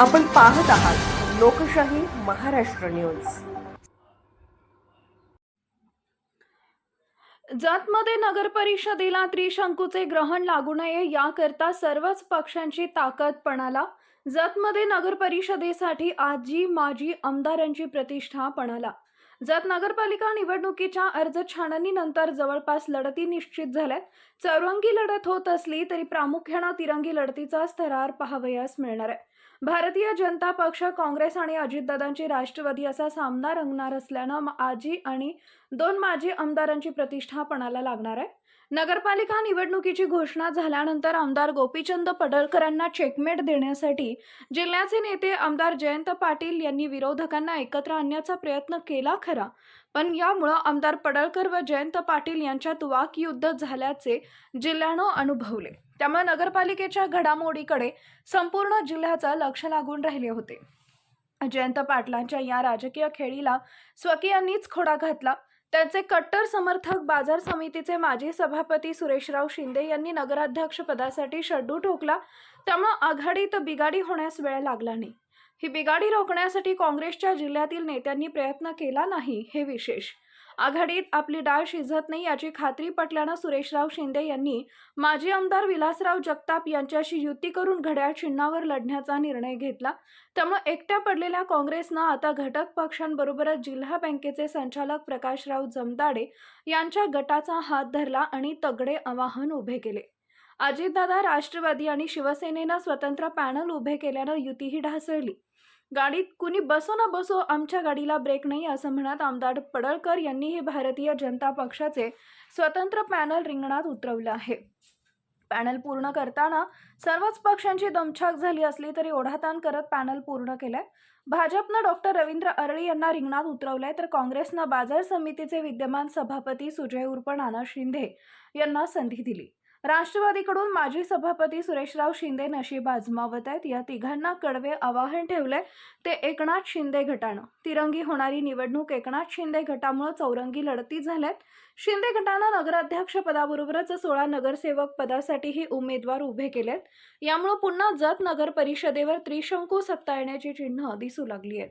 आपण पाहत आहात लोकशाही महाराष्ट्र न्यूज. जतमध्ये नगर परिषदेला त्रिशंकूचे ग्रहण लागू नये याकरता सर्वच पक्षांची ताकद पणाला. जतमध्ये नगर परिषदेसाठी आजी माजी आमदारांची प्रतिष्ठा पणाला. जत नगरपालिका निवडणुकीच्या अर्ज छाननीनंतर जवळपास लढती निश्चित झाल्यात. चौरंगी लढत होत असली तरी प्रामुख्यानं तिरंगी लढतीचा थरार पाहावयास मिळणार आहे. भारतीय जनता पक्ष काँग्रेस आणि अजितदादांची राष्ट्रवादी असा सामना रंगणार असल्यानं आजी आणि दोन माजी आमदारांची प्रतिष्ठा पणाला लागणार आहे. नगरपालिका निवडणुकीची घोषणा झाल्यानंतर आमदार गोपीचंद पडळकरांना चेकमेट देण्यासाठी जिल्ह्याचे नेते आमदार जयंत पाटील यांनी विरोधकांना एकत्र आणण्याचा प्रयत्न केला खरा. पण यामुळं आमदार पडळकर व जयंत पाटील यांच्यात वाकयुद्ध झाल्याचे जिल्ह्यानं अनुभवले. त्यामुळे नगरपालिकेच्या घडामोडीकडे संपूर्ण जिल्ह्याचं लक्ष लागून राहिले होते. जयंत पाटलांच्या या राजकीय खेळीला स्वकीयांनीच खोडा घातला. त्यांचे कट्टर समर्थक बाजार समितीचे माजी सभापती सुरेशराव शिंदे यांनी नगराध्यक्ष पदासाठी शड्डू ठोकला. त्यामुळे आघाडीत बिगाडी होण्यास वेळ लागला नाही. ही बिगाडी रोखण्यासाठी काँग्रेसच्या जिल्ह्यातील नेत्यांनी प्रयत्न केला नाही हे विशेष. आघाडीत आपली डाळ शिजत नाही याची खात्री पटल्यानं सुरेशराव शिंदे यांनी माजी आमदार विलासराव जगताप यांच्याशी युती करून घड्याळ चिन्हावर लढण्याचा निर्णय घेतला. त्यामुळे एकट्या पडलेल्या काँग्रेसनं आता घटक पक्षांबरोबरच जिल्हा बँकेचे संचालक प्रकाशराव जमदाडे यांच्या गटाचा हात धरला आणि तगडे आवाहन उभे केले. अजितदादा राष्ट्रवादी आणि शिवसेनेनं स्वतंत्र पॅनल उभे केल्यानं युतीही ढासळली. गाडीत कुणी बसो ना बसो आमच्या गाडीला ब्रेक नाही असं म्हणत आमदार पडळकर यांनीही भारतीय जनता पक्षाचे स्वतंत्र पॅनल रिंगणात उतरवलं आहे. पॅनल पूर्ण करताना सर्वच पक्षांची दमछाक झाली असली तरी ओढाताण करत पॅनल पूर्ण केलंय. भाजपनं डॉक्टर रवींद्र अरळी यांना रिंगणात उतरवलंय तर काँग्रेसनं बाजार समितीचे विद्यमान सभापती सुजय उर्फ नाना शिंदे यांना संधी दिली. राष्ट्रवादीकडून माजी सभापती सुरेशराव शिंदे नशीब आजमावत आहेत. या तिघांना कडवे आवाहन ठेवले ते एकनाथ शिंदे गटानं. तिरंगी होणारी निवडणूक एकनाथ शिंदे गटामुळे चौरंगी लढती झाल्यात. शिंदे गटानं नगराध्यक्ष पदाबरोबरच सोळा नगरसेवक पदासाठीही उमेदवार उभे केलेत. यामुळे पुन्हा जत नगर परिषदेवर त्रिशंकू सत्ता येण्याची चिन्ह दिसू लागली आहेत.